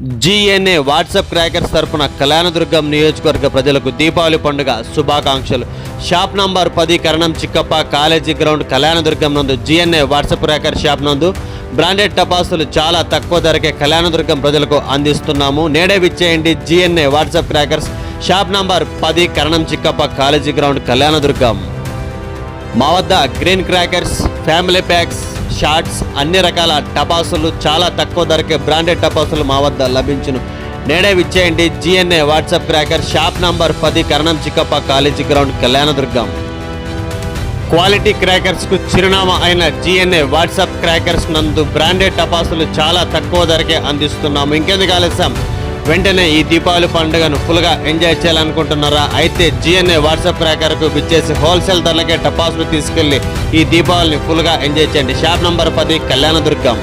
GNA WhatsApp crackers తరపున కళ్యాణదుర్గం నియోజకవర్గ ప్రజలకు దీపావళి పండుగ శుభాకాంక్షలు. షాప్ నంబర్ పది కరణం చిక్కప్ప కాలేజీ గ్రౌండ్ కళ్యాణదుర్గం నందు జిఎన్ఏ వాట్సాప్ క్రాకర్ షాప్ నందు బ్రాండెడ్ టపాసులు చాలా తక్కువ ధరకే కళ్యాణదుర్గం ప్రజలకు అందిస్తున్నాము. నేడే విచ్చేయండి GNA WhatsApp crackers shop number పది కరణం చిక్కప్ప కాలేజీ గ్రౌండ్ కళ్యాణదుర్గం. మా వద్ద green crackers family packs shorts అన్ని రకాల టపాసులు చాలా తక్కువ ధరకే బ్రాండెడ్ టపాసులు మా వద్ద లభించును. నేడే విచ్చేయండి GNA WhatsApp cracker shop number పది Karanam Chikkappa college ground Kalyandurgam. Quality క్రాకర్స్కు చిరునామా అయిన జిఎన్ఏ వాట్సాప్ క్రాకర్స్ నందు బ్రాండెడ్ టపాసులు చాలా తక్కువ ధరకే అందిస్తున్నాము. ఇంకెందుకు ఆలస్యం? వెంటనే ఈ దీపావళి పండుగను ఫుల్గా ఎంజాయ్ చేయాలనుకుంటున్నారా? అయితే జిఎన్ఏ వాట్సాప్ క్రాకర్కు విచ్చేసి హోల్సేల్ ధరలకే టపాసులు తీసుకెళ్ళి ఈ దీపావళిని ఫుల్గా ఎంజాయ్ చేయండి. షాప్ నంబర్ పది కళ్యాణదుర్గం.